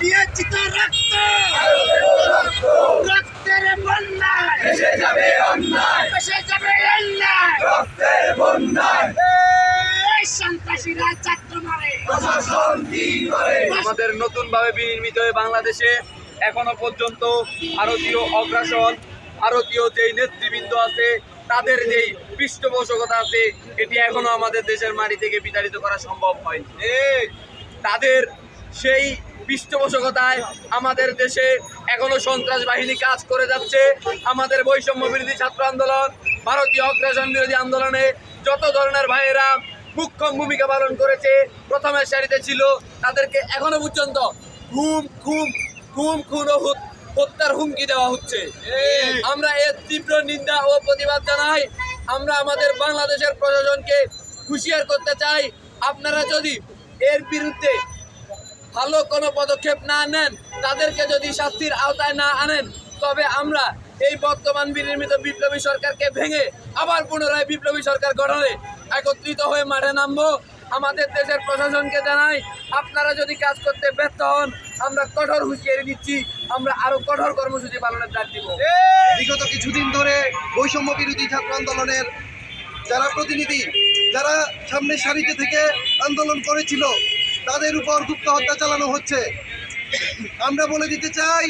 দিয়েছি তো রক্ত। রক্তের বন্যায়। এসে যাবে অন্যায়। এসে যাবে অন্যায়। রক্তের বন্যায়। এই সন্ত্রাসীরা চাকর মারে। প্রশাসন কি করে। আমাদের নতুনভাবে বিনির্মিত হয়ে বাংলাদেশে এখনও পর্যন্ত ভারতীয় অগ্রাসন ভারতীয় যেই নেতৃবৃন্দ আছে তাদের যেই পৃষ্ঠপোষকতা আছে এটি এখনও আমাদের দেশের মাটি থেকে বিতাড়িত করা সম্ভব হয়নি। এই। তাদের সেই পৃষ্ঠপোষকতায় আমাদের দেশে এখনও সন্ত্রাস বাহিনী কাজ করে যাচ্ছে। আমাদের বৈষম্য বিরোধী ছাত্র আন্দোলন, ভারতীয় অগ্রাসন বিরোধী আন্দোলনে যত ধরনের ভাইয়েরা মুখ্য ভূমিকা পালন করেছে প্রথমের সারিতে ছিল তাদেরকে এখনও পর্যন্ত ঘুম খুম খুম খুন ও হত্যার হুমকি দেওয়া হচ্ছে। আমরা এর তীব্র নিন্দা ও প্রতিবাদ জানাই। আমরা আমাদের বাংলাদেশের প্রশাসনকে হুঁশিয়ার করতে চাই। আপনারা যদি এর বিরুদ্ধে ভালো কোনো পদক্ষেপ না নেন, তাদেরকে যদি শাস্তির আওতায় না আনেন, তবে আমরা এই বর্তমান বিনির্মিত বিপ্লবী সরকারকে ভেঙে আবার পুনরায় বিপ্লবী সরকার গঠনে একত্রিত হয়ে মাঠে নামবো। আমাদের দেশের প্রশাসনকে জানাই, আপনারা যদি কাজ করতে ব্যর্থ হন, আমরা কঠোর হুঁশিয়ারি দিচ্ছি, আমরা আরও কঠোর কর্মসূচি পালনের ডাক দিব। বিগত কিছুদিন ধরে বৈষম্য বিরোধী ছাত্র আন্দোলনের যারা প্রতিনিধি, যারা সামনের সারিতে থেকে আন্দোলন করেছিল তাদের উপর গুপ্ত হত্যা চালানো হচ্ছে। আমরা বলে দিতে চাই,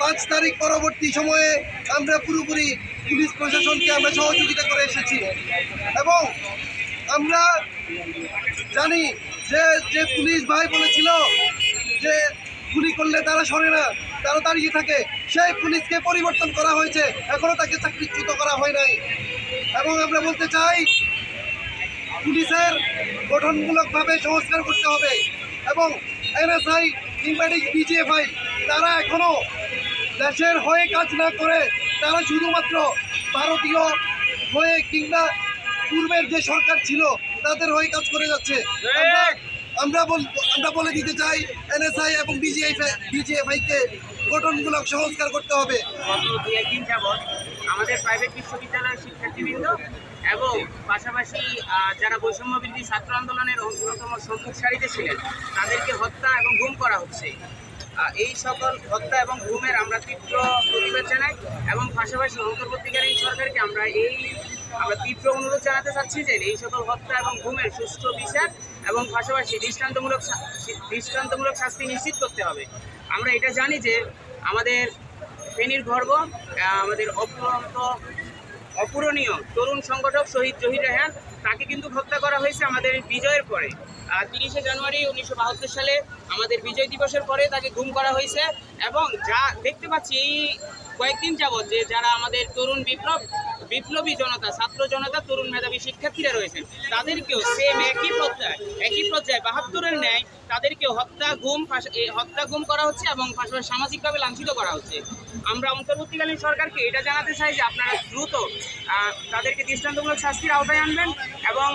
পাঁচ তারিখ পরবর্তী সময়ে আমরা পুরোপুরি পুলিশ প্রশাসনকে আমরা সহযোগিতা করে এসেছি। এবং আমরা জানি যে যে পুলিশ ভাই বলেছিল যে গুলি করলে তারা সরে না, তারা দাঁড়িয়ে থাকে, সেই পুলিশকে পরিবর্তন করা হয়েছে। এখনও তাকে চাকরিচ্যুত করা হয় নাই। এবং আমরা বলতে চাই পুলিশের গঠনমূলকভাবে সংস্কার করতে হবে এবং এনএসআই কিংবা বিজিএফআই তারা এখনও দেশের হয়ে কাজ না করে তারা শুধুমাত্র ভারতীয় হয়ে কিংবা পূর্বের যে সরকার ছিল তাদের হয়ে কাজ করে যাচ্ছে। আমরা- আমরা বল- আমরা বলে দিতে চাই এনএসআই এবং বিজিএফআই বিজিএফআইকে গঠনমূলক সংস্কার করতে হবে। আমাদের প্রাইভেট বিশ্ববিদ্যালয়ের শিক্ষার্থীবৃন্দ এবং পাশাপাশি যারা বৈষম্য ছাত্র আন্দোলনের অন্যতম সম্মুখ সারিতে ছিলেন, তাদেরকে হত্যা এবং গুম করা হচ্ছে। এই সকল হত্যা এবং গুমের আমরা তীব্র প্রতিবাদ জানাই এবং পাশাপাশি অন্তর্বর্তীকালীন সরকারকে আমরা এই, আমরা তীব্র অনুরোধ জানাতে চাচ্ছি যে এই সকল হত্যা এবং ঘুমের সুষ্ঠু বিচার এবং পাশাপাশি দৃষ্টান্তমূলক দৃষ্টান্তমূলক শাস্তি নিশ্চিত করতে হবে। আমরা এটা জানি যে আমাদের ফেনীর গর্ব আমাদের অপূরন্ত অপূরণীয় তরুণ সংগঠক শহীদ জহির রেহান, তাকে কিন্তু হত্যা করা হয়েছে আমাদের বিজয়ের পরে। তিরিশে জানুয়ারি উনিশশো বাহাত্তর সালে আমাদের বিজয় দিবসের পরে তাকে গুম করা হয়েছে এবং যা দেখতে পাচ্ছি এই কয়েকদিন যাবৎ যে যারা আমাদের তরুণ বিপ্লব বিপ্লবী জনতা, ছাত্র জনতা, তরুণ মেধাবী শিক্ষার্থীরা রয়েছেন। তাদেরকেও সেম একই পর্যায়ে একই পর্যায়ে বাহাত্তরের ন্যায় তাদেরকে হত্যা, গুম হত্যা, গুম করা হচ্ছে এবং পাশাপাশি সামাজিকভাবে লাঞ্ছিত করা হচ্ছে। আমরা অন্তর্বর্তীকালীন সরকারকে এটা জানাতে চাই যে আপনারা দ্রুত তাদেরকে দৃষ্টান্তমূলক শাস্তির আওতায় আনবেন এবং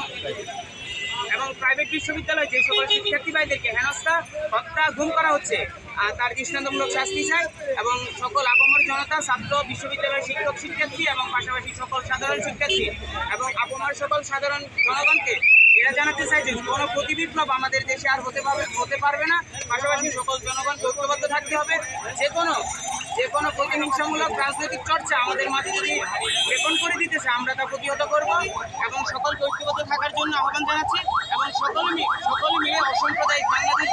এবং প্রাইভেট বিশ্ববিদ্যালয়ে যে সকল শিক্ষার্থী ভাইদেরকে হেনস্থা, হত্যা, গুম করা হচ্ছে তার দৃষ্টান্তমূলক শাস্তি চাই এবং সকল আপমর জনতা, ছাত্র, বিশ্ববিদ্যালয়ের শিক্ষক, শিক্ষার্থী এবং পাশাপাশি সকল সাধারণ শিক্ষার্থী এবং আপমর সকল সাধারণ জনগণকে এরা জানাতে চাই যে কোনো প্রতিবিপ্লব আমাদের দেশে আর হতে পারবে হতে পারবে না। পাশাপাশি সকল জনগণ ঐক্যবদ্ধ থাকতে হবে। যে কোনো যে কোনো প্রতিহিংসামূলক রাজনৈতিক চর্চা আমাদের মাঝে যদি লেপন করে দিতেছে আমরা তা প্রতিহত করব এবং সকল ঐক্যবদ্ধ থাকার জন্য আহ্বান জানাচ্ছি এবং সকলে সকলে মিলে অসাম্প্রদায়িক বাংলাদেশ